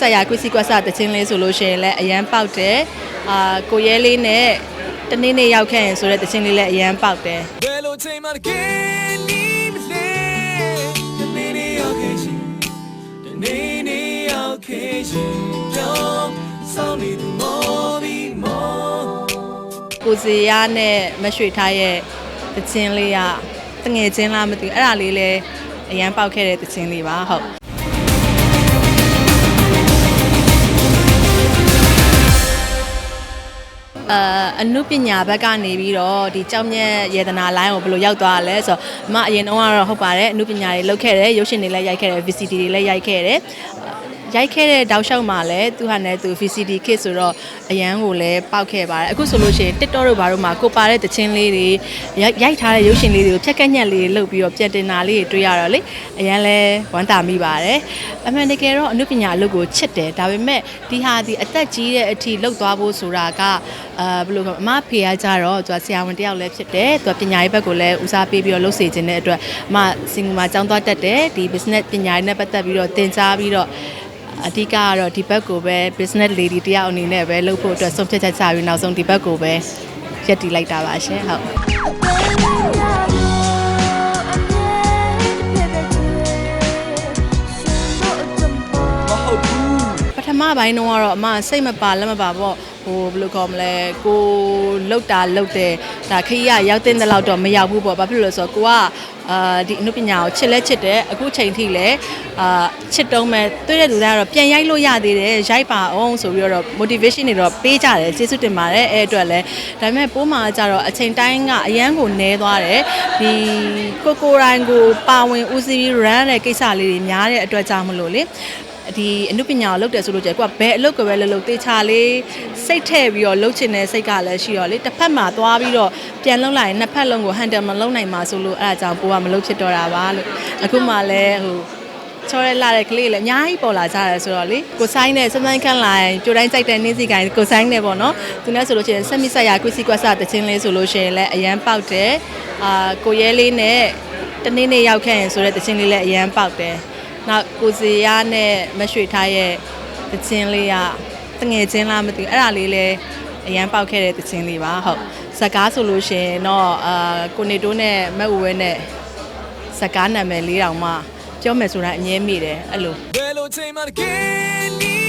ဆိုင်ရာကွစီကွက်ဆာတချင်းလေးဆိုလို့ရှိရင်လည်းအရန်ပေါက်တယ်အာကိုရဲလေးနဲ့တနေ့နေ့ရောက်ခဲ့ရင်ဆိုတဲ့တချင်းလေးလည်းအရန်ပေါက်တယ်ဘယ်လိုချိန်မှတကယ်နီးမလဲတနေ့နေ့ရောက်ခဲ့ရှင်တနေ့နေ့ရောက်ခဲ့ရှင်ကြောင်းစောင်းနေသူမော်ဒီမော်ကိုစီရနဲ့မရွှေထားရဲ့တချင်းလေးကတငယ်ချင်းလားမသိဘူးအဲ့ဒါလေးလည်းအရန်ပေါက်ခဲ့တဲ့တချင်းလေးပါဟုတ် အာအနုပညာဘက်ကနေပြီးတော့ဒီကြောင်မြတ်ယေဒနာလိုင်းကိုဘယ်လိုရောက်သွားရလဲဆိုတော့အမအရင်တုန်းကတော့ဟုတ်ပါတယ်အနုပညာတွေလုပ်ခဲ့တယ်ရုပ်ရှင်တွေလည်းရိုက်ခဲ့တယ် VCD တွေလည်းရိုက်ခဲ့တယ် ရိုက်ခဲ့တဲ့တောက်လျှောက်မှာလည်းသူဟာနဲ့သူ VCD kit ဆိုတော့အရန်ကိုလည်းပေါက်ခဲ့ပါတယ်အခုဆိုလို့ရှိရင် TikTok တို့ဘာတို့မှာကိုပါတဲ့တခြင်းလေးတွေရိုက်ရိုက်ထားတဲ့ရုပ်ရှင်လေးတွေကိုဖြက်ကက်ညက်လေးလုပ်ပြီးတော့ပြန်တင်တာလေးတွေတွေ့ရတော့လေအရန်လဲဝမ်းသာမိပါတယ်အမှန်တကယ်တော့အနုပညာအလုပ်ကိုချစ်တယ်ဒါပေမဲ့ဒီဟာဒီအသက်ကြီးတဲ့အထိလှုပ်သွားဖို့ဆိုတာကအာဘယ်လိုကအမဖေကကြတော့သူကဆရာဝန်တစ်ယောက်လည်းဖြစ်တယ်သူကပညာရေးဘက်ကိုလည်းဦးစားပေးပြီးတော့လှုပ်စေခြင်းတဲ့အတွက်အမစင်ကူမှာကျောင်းသွားတက်တယ်ဒီ business ပညာရေးနဲ့ပတ်သက်ပြီးတော့သင်ကြားပြီးတော့ အဓိကကတော့ဒီဘက်ကိုပဲ business lady တယောက်အနေနဲ့ပဲလုပ်ဖို့အတွက်ဆုံးဖြတ်ချက်ချပြီးနောက်ဆုံးဒီဘက်ကိုပဲရက်တည်လိုက်တာပါရှင်ဟုတ်မဟုတ်ဘူးပထမပိုင်းတော့ကတော့အမစိတ်မပါလက်မပါပေါ့ ဟိုဘယ်လိုခေါ်မလဲကိုလှုပ်တာလှုပ်တယ်ဒါခရီးကရောက်တဲ့လောက်တော့မရောက်ဘူးပေါ့ဘာဖြစ်လို့လဲဆိုတော့ကိုကအာဒီအနုပညာကိုချစ်လဲချစ်တယ်အခုချိန်ထိလဲအာချစ်တုံးမဲ့တွေ့တဲ့လူတွေကတော့ပြန်ရိုက်လို့ရသေးတယ်ရိုက်ပါအောင်ဆိုပြီးတော့ motivation တွေတော့ပေးကြတယ်ကျေးဇူးတင်ပါတယ်အဲ့အတွက်လဲဒါပေမဲ့ပိုးမှာကြတော့အချိန်တိုင်းကအရန်ကိုနဲသွားတယ်ဒီကိုကိုရိုင်းကိုပါဝင်ဦးစီးပြီး run တဲ့ကိစ္စလေးတွေများတဲ့အတွက်ကြောင့်မလို့လေ ဒီအနုပညာကိုလုပ်တယ်ဆိုလို့ကြကွာဘယ်အလုပ်ကပဲလုပ်လို့တေချာလေးစိတ်ထဲ့ပြီးတော့လုပ်ချင်တဲ့စိတ်ကလည်းရှိတော့လေတစ်ဖက်မှာသွားပြီးတော့ပြန်လုပ်လိုက်ရင်နှစ်ဖက်လုံးကို handle မလုပ်နိုင်ပါဆိုလို့အဲ့ဒါကြောင့်ကိုကမလုပ်ဖြစ်တော့တာပါလို့အခုမှလည်းဟိုချောရဲလာတဲ့ကလေးလည်းအများကြီးပေါ်လာကြတယ်ဆိုတော့လေကိုဆိုင်နဲ့စမ်းစမ်းခန့်လိုက်ကြိုတိုင်းကြိုက်တဲ့နင်းစီကိုင်းကိုဆိုင်နဲ့ပေါ့နော်သူနဲ့ဆိုလို့ရှိရင်ဆက်မစ်ဆက်ရကွစီကွက်ဆာတချင်းလေးဆိုလို့ရှိရင်လည်းအရန်ပေါက်တယ်အာကိုရဲလေးနဲ့တနေ့နေ့ရောက်ခဲ့ရင်ဆိုတဲ့တချင်းလေးလည်းအရန်ပေါက်တယ် နောက်ကိုစီရနဲ့မရွှေထားရဲ့တခြင်းလေးကတငယ်ချင်းလားမသိဘူးအဲ့ဒါလေးလည်းအရန်ပေါက်ခဲ့တဲ့တခြင်းလေးပါဟုတ်ဇကားဆိုလို့ရှိရင်တော့အာကိုနေတိုးနဲ့မက်ဝဲနဲ့ဇကားနာမည်လေးတောင်မှပြောမယ်ဆိုတာအငြင်းမိတယ်အဲ့လိုဘယ်လိုချိန်မှတကယ်နီးမလဲ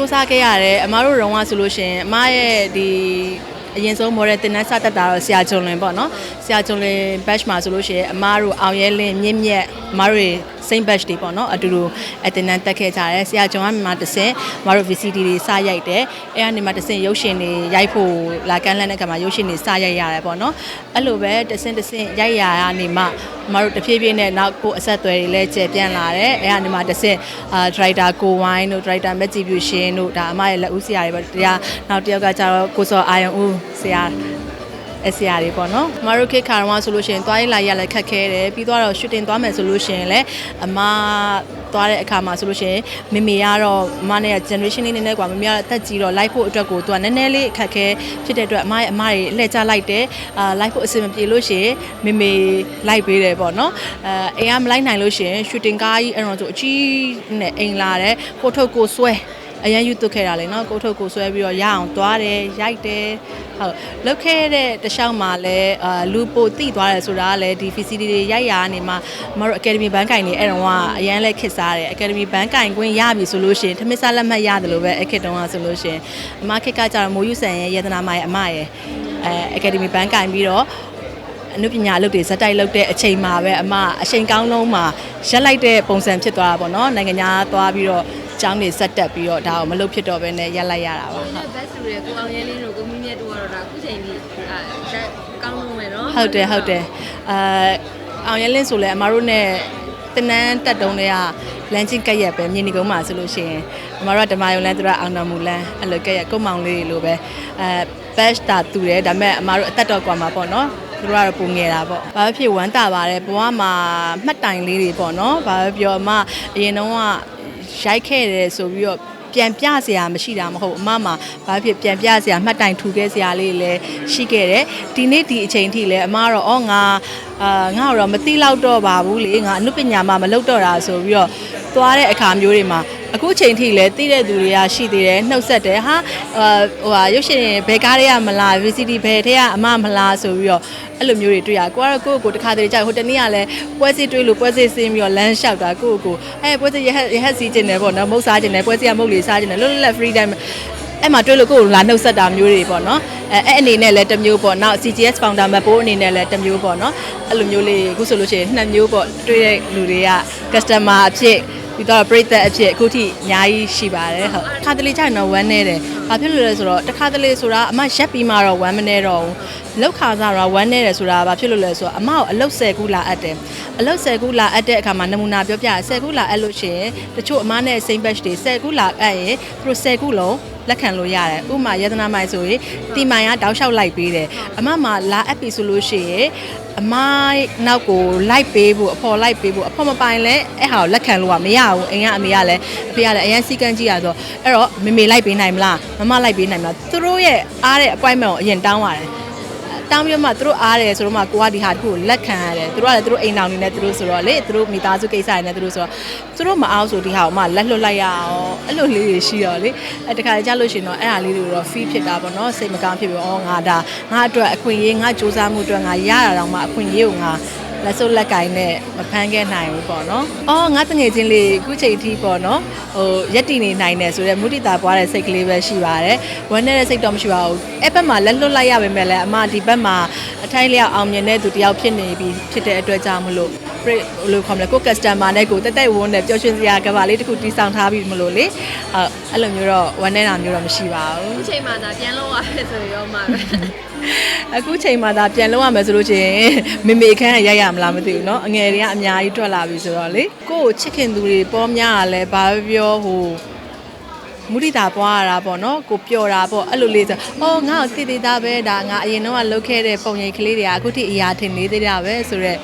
စူးစမ်းခဲ့ရတယ်အမားတို့ရုံကဆိုလို့ရှိရင်အမရဲ့ဒီအရင်ဆုံး model တင်နန်းစတက်တာတော့ဆရာဂျွန်လင်ပေါ့နော်ဆရာဂျွန်လင် batch မှာဆိုလို့ရှိရင်အမားတို့အောင်ရဲလင်းမြင့်မြတ်အမားတို့ same batch တွေပေါ့နော်အတူတူအတင်နန်းတက်ခဲ့ကြတယ်ဆရာဂျွန်ကမြန်မာတစ်ဆင့်အမားတို့ VCD တွေစရိုက်တယ်အဲကနေမှတစ်ဆင့်ရုပ်ရှင်တွေရိုက်ဖို့လာကမ်းလှမ်းတဲ့ကမှာရုပ်ရှင်တွေစရိုက်ရတယ်ပေါ့နော်အဲ့လိုပဲတစ်ဆင့်တစ်ဆင့်ရိုက်ရကနေမှအမားတို့တဖြည်းဖြည်းနဲ့နောက်ကိုအဆက်အသွယ်တွေလည်းကျေပြန့်လာတယ်အဲကနေမှတစ်ဆင့်အာ driver ကိုဝိုင်းတို့ driver မက်ဂျီဗျူရှင်တို့ဒါအမရဲ့လက်ဦးဆရာတွေပေါ့တရားနောက်တစ်ယောက်ကကျတော့ကိုစောအာယုံဦးဆရာ အစရာတွေပေါ့နော်မတို့ခေတ်ခါတော့ဆိုလို့ရှိရင်သွားရေးလာရလည်းခက်ခဲတယ်ပြီးတော့ရှူတင်သွားမယ်ဆိုလို့ရှိရင်လည်းအမသွားတဲ့အခါမှာဆိုလို့ရှိရင်မေမေကတော့အမနဲ့ generation လေးနည်းနည်းกว่าမမေကတော့တက်ကြည့်တော့ live ဖို့အတွက်ကိုသူကနည်းနည်းလေးအခက်ခဲဖြစ်တဲ့အတွက်အမရဲ့အမတွေလှည့်ချလိုက်တယ်အာ live ဖို့အဆင်မပြေလို့ရှိရင်မေမေလိုက်ပေးတယ်ပေါ့နော်အဲအိမ်ကမလိုက်နိုင်လို့ရှိရင် shooting ကားကြီးအဲ့တော့ဆိုအကြီးနဲ့အိမ်လာတယ်ကိုထုတ်ကိုဆွဲ အရန်ယူတုတ်ခဲ့တာလေနော်ကိုထုတ်ကိုဆွဲပြီးတော့ရအောင်သွားတယ်ရိုက်တယ်ဟုတ်လောက်ခဲ့တဲ့တခြားမှာလည်းအာလူပိုတိသွားတယ်ဆိုတာကလည်းဒီ facility တွေရိုက်ရာကနေမှမတို့ academy ဘန်းကင်နေအဲ့တော့ကအရန်လက်ခစ်စားတယ် academy ဘန်းကင်ကွင်းရပြီဆိုလို့ရှိရင်ထမင်းစားလက်မှတ်ရတယ်လို့ပဲအခက်တုံးကဆိုလို့ရှိရင်အမခက်ကကြတော့မိုးယူဆန်ရဲ့ယေဒနာမရဲ့အမရဲ့အဲ academy ဘန်းကင်ပြီးတော့အနုပညာအလုပ်တွေဇက်တိုက်လုပ်တဲ့အချိန်မှာပဲအမအချိန်ကောင်းလုံးမှာရက်လိုက်တဲ့ပုံစံဖြစ်သွားတာပေါ့နော်နိုင်ငံခြားသွားပြီးတော့ အကြောင်းတွေဆက်တက်ပြီးတော့ဒါကိုမလုပ်ဖြစ်တော့ဘဲနဲ့ရက်လိုက်ရတာပါဟုတ်ဘတ်စုရဲ့ကိုအောင်ရဲလေးတို့ကိုမီးမြတ်တို့ကတော့ဒါအခုချိန်ကြီးအဲကောင်းလို့မယ်နော်ဟုတ်တယ်ဟုတ်တယ်အာအောင်ရဲလင်းဆိုလဲအမတို့ ਨੇ တနန်းတက်တုံးတွေကလမ်းချင်းကက်ရက်ပဲမြင်းဒီကုန်းမှာဆိုလို့ရှိရင်အမတို့ကဓမာယုံလန်းသူကအောင်တော်မူလန်းအဲ့လိုကက်ရက်ကုတ်မောင်လေးတွေလိုပဲအဲ batch တာတူတယ်ဒါပေမဲ့အမတို့အသက်တော့ကွာမှာပေါ့နော်သူတို့ကတော့ပုံငယ်တာပေါ့ဘာဖြစ်ဝမ်းတာပါတယ်ဘဝမှာမှတ်တိုင်လေးတွေပေါ့နော်ဘာပဲပြောအမအရင်တော့က ရိုက်ခဲ့တယ်ဆိုပြီးတော့ပြန်ပြစရာမရှိတာမဟုတ်အမမှာဘာဖြစ်ပြန်ပြစရာမှတ်တိုင်ထူခဲ့စရာလေးလည်းရှိခဲ့တယ်ဒီနေ့ဒီအချိန်ထိလည်းအမကတော့အော်ငါ အာငါ့တော့မသိတော့တော့ပါဘူးလေငါအနုပညာမှမလုပ်တော့တာဆိုပြီးတော့သွားတဲ့အခါမျိုးတွေမှာအခုချိန်ထိလည်းသိတဲ့သူတွေကရှိသေးတယ်နှုတ်ဆက်တယ်ဟာအာဟိုဟာရုပ်ရှင်ဘယ်ကားတွေကမလား VCD ဘယ်ထဲကအမမလားဆိုပြီးတော့အဲ့လိုမျိုးတွေတွေ့ရကိုကတော့ကိုယ့်ကိုယ်တခါတည်းကြာဟိုတနေ့ကလည်းပွဲစီတွေ့လို့ပွဲစီဆင်းပြီးတော့လမ်းလျှောက်တာကိုယ့်ကိုယ်အဲပွဲစီရဟက်ရဟက်စီးကျင်တယ်ပေါ့နော်မုတ်စားကျင်တယ်ပွဲစီကမုတ်လေးစားကျင်တယ်လွတ်လွတ်လပ် free time အဲ့မှာတွေ့လို့ကိုယ့်ကိုလာနှုတ်ဆက်တာမျိုးတွေပေါ့နော် အဲအဲ့အနေနဲ့လည်းတစ်မျိုးပေါ့နောက် CGS founder မပိုးအနေနဲ့လည်းတစ်မျိုးပေါ့နော်အဲ့လိုမျိုးလေးအခုဆိုလို့ရှိရင်နှစ်မျိုးပေါ့တွေ့တဲ့လူတွေက customer အဖြစ်ပြီးတော့ပရိသတ်အဖြစ်အခုထိအများကြီးရှိပါတယ်ဟုတ်တစ်ခါတလေကျရင်တော့ဝမ်းနေတယ်ဘာဖြစ်လို့လဲဆိုတော့တစ်ခါတလေဆိုတာအမရက်ပြီးမှတော့ဝမ်းမနေတော့ဘူးလောက်ခါစားတော့ဝမ်းနေတယ်ဆိုတာဘာဖြစ်လို့လဲဆိုတော့အမကိုအလုတ်၁၀ခုလာအပ်တယ်အလုတ်၁၀ခုလာအပ်တဲ့အခါမှာနမူနာပြောပြ၁၀ခုလာအပ်လို့ရှိရင်တချို့အမနဲ့ same batch တွေ၁၀ခုလာအပ်ရင်သူတို့၁၀ခုလုံး လက်ခံလို့ရတယ်ဥပမာယတနာမိုင်ဆိုရင်တီမိုင်ကတောက်လျှောက်လိုက်ပေးတယ်အမမှာလာအပ်ပြီဆိုလို့ရှိရင်အမနောက်ကိုလိုက်ပေးဖို့အဖော်လိုက်ပေးဖို့အဖော်မပိုင်လဲအဲ့ဟာကိုလက်ခံလို့ကမရဘူးအိမ်ကအမေကလည်းအဖေကလည်းအရင်စီကန်းကြည့်ရဆိုအဲ့တော့မေမေလိုက်ပေးနိုင်မလားမမလိုက်ပေးနိုင်မလားသူတို့ရဲ့အားတဲ့ appointment ကိုအရင်တောင်းရတယ် တောင်းပြီးတော့မှသူတို့အားတယ်ဆိုတော့မှကိုကဒီဟာတခုကိုလက်ခံရတယ်သူတို့ကလည်းသူတို့အိမ်တော်နေနဲ့သူတို့ဆိုတော့လေသူတို့မိသားစုကိစ္စတွေနဲ့သူတို့ဆိုတော့သူတို့မအားဆိုဒီဟာကိုမှလက်လွတ်လိုက်ရအောင်အဲ့လိုလေးတွေရှိတော့လေအဲ့တခါကြလို့ရှိရင်တော့အဲ့ဟာလေးတွေတော့ fee ဖြစ်တာပေါ့နော်စိတ်မကောင်းဖြစ်ပြီးဩငါဒါငါအတွက်အခွင့်အရေးငါစူးစမ်းမှုအတွက်ငါရတာတော့မှအခွင့်အရေးကိုငါ လက်စုပ်လက်ကင်နဲ့မဖမ်းခဲ့နိုင်ဘူးပေါ့နော်။အော်ငါတငယ်ချင်းလေးအခုချိန်ထိပေါ့နော်။ဟိုရက်တည်နေနိုင်တယ်ဆိုတော့မုဒိတာပွားတဲ့စိတ်ကလေးပဲရှိပါတယ်။ဝမ်းနေတဲ့စိတ်တော့မရှိပါဘူး။အဲ့ဘက်မှာလက်လွတ်လိုက်ရပါမယ်လေအမဒီဘက်မှာအထိုင်းလျောက်အောင်မြင်တဲ့သူတယောက်ဖြစ်နေပြီဖြစ်တဲ့အတွက်ကြောင့်မလို့ဘယ် လိုခေါ်မလဲကို customer နဲ့ကိုတက်တက်ဝန်းနဲ့ပျော်ရွှင်စရာကဘာလေးတစ်ခုတီးဆောင်ထားပြီးမလို့လေဟုတ်အဲ့လိုမျိုးတော့ဝမ်းနေတာမျိုးတော့မရှိပါဘူး အခုချိန်မှာဒါပြန်လို့ရတယ်ဆိုရောမှာပဲ အခုချိန်မှသာပြန်လုံးရမယ်ဆိုလို့ချင်းမေမေခန်းကရိုက်ရမလားမသိဘူးเนาะအငယ်တွေကအများကြီးထွက်လာပြီဆိုတော့လေကိုယ့်ကိုချစ်ခင်သူတွေပေါ်များရလဲဘာပဲပြောဟိုမုဒိတာပွားရတာပေါ့နော်ကိုပျော်တာပေါ့အဲ့လိုလေးဆိုအော်ငါ့ကိုတည်တည်သားပဲဒါငါအရင်တော့ကလုပ်ခဲ့တဲ့ပုံရိပ်ကလေးတွေကအခုထိအရာထင်နေသေးတာပဲဆိုတော့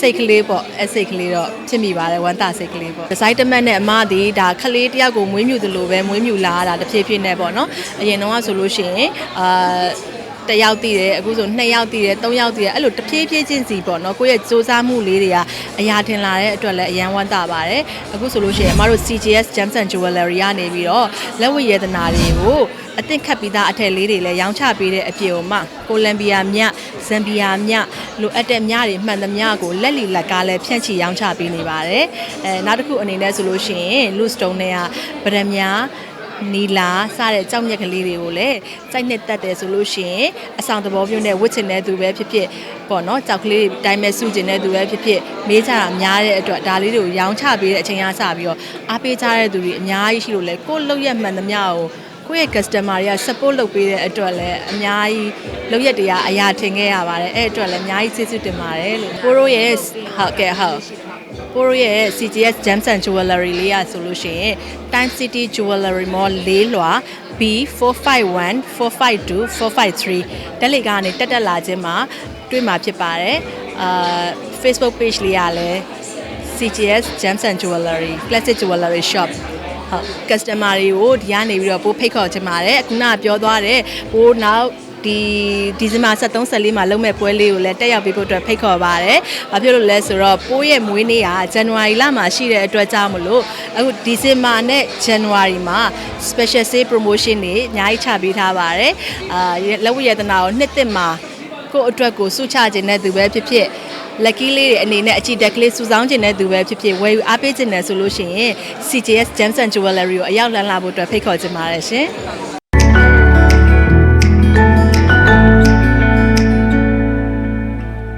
စိတ်ကလေးပေါ့အဲ့စိတ်ကလေးတော့ဖြစ်မိပါတယ်ဝမ်းသာစိတ်ကလေးပေါ့ဒီဇိုင်းတမတ်နဲ့အမဒီဒါခလေးတယောက်ကိုမွေးမြူသလိုပဲမွေးမြူလာတာတစ်ဖြည်းဖြည်းနဲ့ပေါ့နော်အရင်တော့ကဆိုလို့ရှိရင်အာ တစ်ယောက်တည်တယ်အခုဆိုနှစ်ယောက်တည်တယ်သုံးယောက်တည်တယ်အဲ့လိုတဖြည်းဖြည်းချင်းစီပေါ့နော်ကိုယ့်ရဲ့စူးစမ်းမှုလေးတွေကအရာထင်လာတဲ့အတွက်လည်းအရန်ဝမ်းသာပါတယ်အခုဆိုလို့ရှိရင်အမတို့ CGS Gems and Jewelry ကနေပြီးတော့လက်ဝတ်ရတနာတွေကိုအသင့်ခတ်ပြီးသားအထည်လေးတွေလည်းရောင်းချပေးတဲ့အပြင်ကိုမှကိုလံဘီယာမြဇမ်ဘီယာမြလိုအပ်တဲ့မြတွေမှန်သမျှကိုလက်လီလက်ကားလည်းဖြန့်ချီရောင်းချပေးနေပါတယ်အဲနောက်တစ်ခုအနေနဲ့ဆိုလို့ရှိရင် Loose Stone နဲ့ကဗရမ ्या နီလာစတဲ့ကြောက်မြက်ကလေးတွေကိုလည်းစိုက်နှစ်တက်တယ်ဆိုလို့ရှိရင်အဆောင်သဘောမျိုးနဲ့ဝစ်ချင်တဲ့သူပဲဖြစ်ဖြစ်ပေါ့နော်ကြောက်ကလေးတွေတိုင်းမဲ့စုချင်တဲ့သူပဲဖြစ်ဖြစ်မေးကြတာများတဲ့အတွက်ဒါလေးတွေကိုရောင်းချပေးတဲ့အချိန်ကစပြီးတော့အားပေးကြတဲ့သူတွေအများကြီးရှိလို့လေကိုယ့်လောက်ရမှန်သမျှကိုကိုယ့်ရဲ့ customer တွေက support လုပ်ပေးတဲ့အတွက်လည်းအများကြီးလောက်ရက်တရားအရာထင်ခဲ့ရပါတယ်အဲ့အတွက်လည်းအများကြီးကျေးဇူးတင်ပါတယ်လို့ကိုရိုရဲ့ဟုတ်ကဲ့ဟုတ် ကိုရိုရဲ့ CGS Gems and Jewelry လေးရဆိုလို့ရှိရင် Time City Jewelry Mall လေးလွာ B451 452 453တက်လေကနေတက်တက်လာခြင်းမှာတွေ့မှာဖြစ်ပါတယ်အာ Facebook page လေးရလည်း CGS Gems and Jewelry Classic Jewelry Shop ဟုတ် customer တွေကိုဒီကနေပြီးတော့ပို့ဖိတ်ခေါ်ချင်ပါတယ်ခုနကပြောသွားတယ်ပို့နောက် ဒီဒီဇင်ဘာ23 14မှာလုပ်မဲ့ပွဲလေးကိုလည်းတက်ရောက်ပေးဖို့အတွက်ဖိတ်ခေါ်ပါတယ်။ဘာဖြစ်လို့လဲဆိုတော့ပိုးရဲ့မွေးနေ့ကဇန်နဝါရီလမှာရှိတဲ့အတွက်ကြောင့်မလို့အခုဒီဇင်ဘာနဲ့ဇန်နဝါရီမှာ special sale promotion တွေအများကြီးချပေးထားပါတယ်။အာလက်ဝတ်ရတနာကိုနှစ်သက်မှာကိုယ့်အတွက်ကိုစုချခြင်းတဲ့သူပဲဖြစ်ဖြစ် lucky လေးတွေအနေနဲ့အကြည့်တက်ကလေးစူဆောင်းခြင်းတဲ့သူပဲဖြစ်ဖြစ်ဝယ်ယူအားပေးခြင်းနဲ့ဆိုလို့ရှိရင် CJS Gems and Jewelry ကိုအရောက်လန်းလာဖို့အတွက်ဖိတ်ခေါ်ချင်ပါတယ်ရှင်။